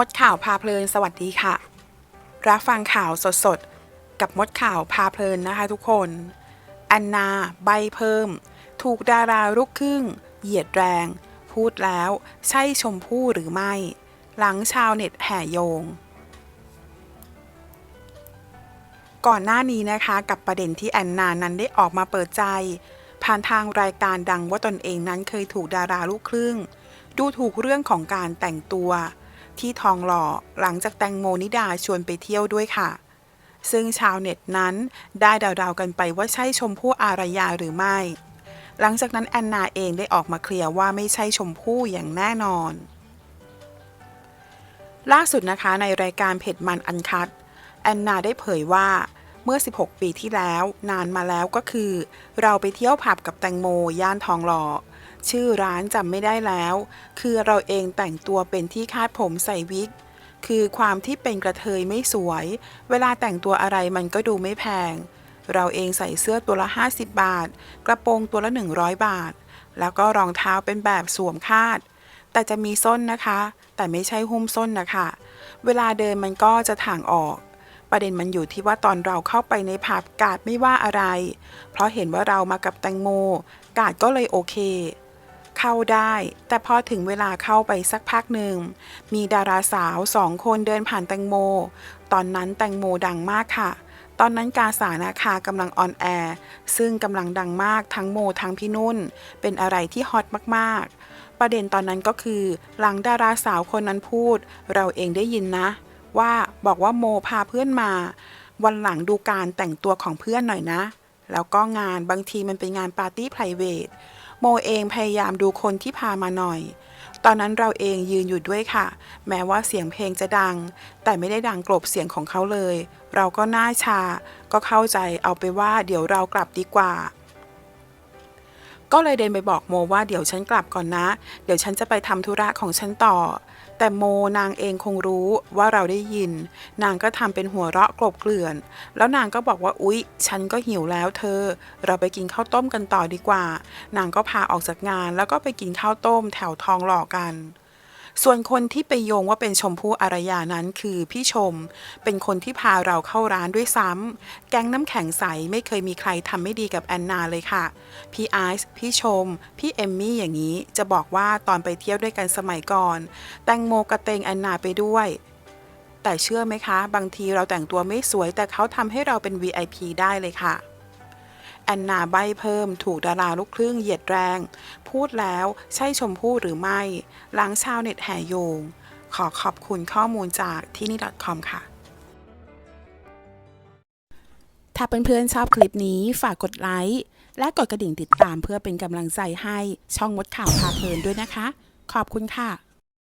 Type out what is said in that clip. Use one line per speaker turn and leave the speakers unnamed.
มดข่าวพาเพลินสวัสดีค่ะ รับฟังข่าวสดๆ กับมดข่าวพาเพลินนะคะทุกคนแอนนาใบเพิ่ม ถูกดาราลูกครึ่ง เหยียดแรง พูดแล้วใช่ชมพู่หรือไม่ หลังชาวเน็ตแห่โยง ก่อนหน้านี้นะคะกับประเด็นที่แอนนานั้นได้ออกมาเปิดใจ ผ่านทางรายการดังว่าตนเองนั้นเคยถูกดาราลูกครึ่ง ดูถูกเรื่องของการแต่งตัว ที่ทองหล่อหลังจากแตงโมนิดาชวนไปเที่ยวด้วยค่ะ ซึ่งชาวเน็ตนั้นได้เดาๆกันไปว่าใช่ชมพู่อารยาหรือไม่ หลังจากนั้นแอนนาเองได้ออกมาเคลียร์ว่าไม่ใช่ชมพู่อย่างแน่นอน ล่าสุดนะคะในรายการเผ็ดมันอันคัดแอนนาได้เผยว่าเมื่อ 16 ปีที่แล้ว นานมาแล้วก็คือ เราไปเที่ยวผับกับแตงโมย่านทองหล่อ ชื่อร้านจำไม่ได้แล้ว คือเราเองแต่งตัวเป็นที่คาดผมใส่วิก คือความที่เป็นกระเทยไม่สวย เวลาแต่งตัวอะไรมันก็ดูไม่แพง เราเองใส่เสื้อตัวละ 50 บาท กระโปรงตัวละ 100 บาท แล้วก็รองเท้าเป็นแบบสวมคาด แต่จะมีส้นนะคะ แต่ไม่ใช่หุ้มส้นนะคะ เวลาเดินมันก็จะถ่างออกประเด็นมันอยู่ที่ว่าตอนเราเข้าไปในผับกาดไม่ว่าอะไร เพราะเห็นว่าเรามากับแตงโม กาดก็เลยโอเค เข้าได้ แต่พอถึงเวลาเข้าไปสักพักหนึ่ง มีดาราสาวสองคนเดินผ่านแตงโม ตอนนั้นแตงโมดังมากค่ะ ตอนนั้นกาสานาคากำลังออนแอร์ซึ่งกำลังดังมากทั้งโมทั้งพี่นุ่น เป็นอะไรที่ฮอตมากๆ ประเด็นตอนนั้นก็คือ หลังดาราสาวคนนั้นพูด เราเองได้ยินนะ ว่าบอกว่าโมพาเพื่อนมา วันหลังดูการแต่งตัวของเพื่อนหน่อยนะ แล้วก็งานบางทีมันเป็นงานปาร์ตี้ไพรเวท โมเองพยายามดูคนที่พามาหน่อย ตอนนั้นเราเองยืนอยู่ด้วยค่ะ แม้ว่าเสียงเพลงจะดัง แต่ไม่ได้ดังกลบเสียงของเขาเลย เราก็หน้าชา ก็เข้าใจเอาไปว่าเดี๋ยวเรากลับดีกว่า ก็เลยเดินไปบอกโมว่าเดี๋ยวฉันกลับก่อนนะ เดี๋ยวฉันจะไปทำธุระของฉันต่อ แต่โมนางเองคงรู้ว่าเราได้ยิน นางก็ทำเป็นหัวเราะกลบเกลื่อน แล้วนางก็บอกว่าอุ๊ย ฉันก็หิวแล้วเธอ เราไปกินข้าวต้มกันต่อดีกว่า นางก็พาออกจากงานแล้วก็ไปกินข้าวต้มแถวทองหล่อกัน ส่วนคนที่ไปโยงว่าเป็นชมพู่อารยานั้นคือพี่ชม เป็นคนที่พาเราเข้าร้านด้วยซ้ำ แก๊งน้ำแข็งใสไม่เคยมีใครทำไม่ดีกับแอนนาเลยค่ะ พี่ไอซ์ พี่ชม พี่เอมมี่อย่างนี้จะบอกว่าตอนไปเที่ยวด้วยกันสมัยก่อน แตงโมกระเตงแอนนาไปด้วยแต่เชื่อไหมคะ บางทีเราแต่งตัวไม่สวยแต่เขาทำให้เราเป็น VIP ได้เลยค่ะ แอนนาใบเพิ่มถูกดาราลูกครึ่งเหยียดแรง พูดแล้วใช่ชมพู่หรือไม่ หลังชาวเน็ตแห่โยง ขอขอบคุณข้อมูลจากที่นี่ .com ค่ะ ถ้าเพื่อนๆชอบคลิปนี้ฝากกดไลค์ และกดกระดิ่งติดตามเพื่อเป็นกำลังใจให้ช่องมดข่าวพาเพลินด้วยนะคะ ขอบคุณค่ะ